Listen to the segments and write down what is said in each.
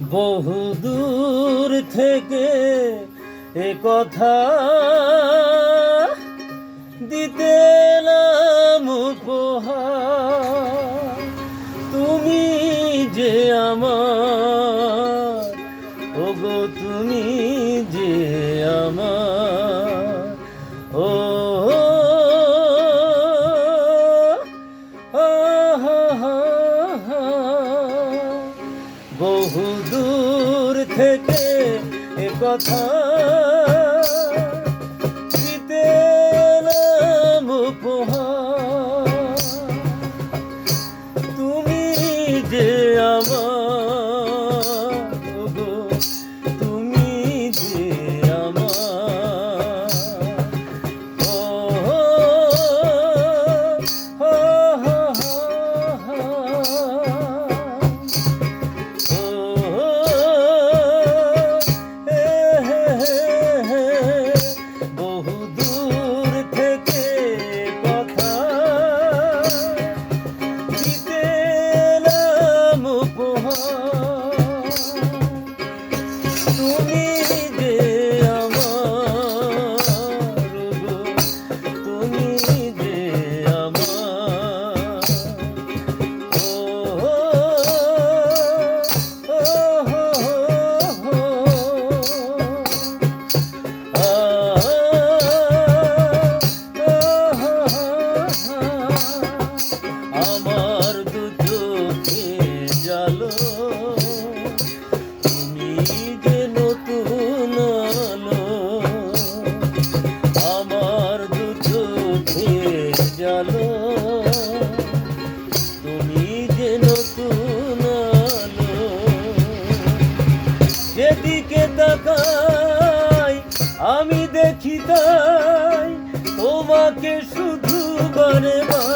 বহু দূর থেকে এ কথা দিতে তুমি যে আমার ওগো তুমি বহু দূর থেকে এ কথা জালো তুমি যে নতুন আলো। যেদিকে তাকাই আমি দেখি তাই তোমাকে শুধু বারে বার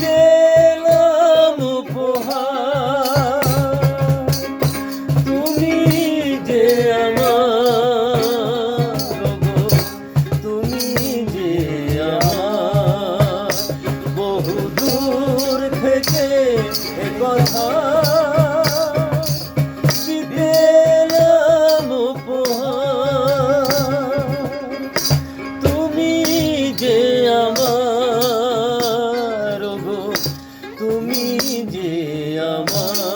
পেলাম উপহার। তুমি তুমি বহু দূর কথা যে আমার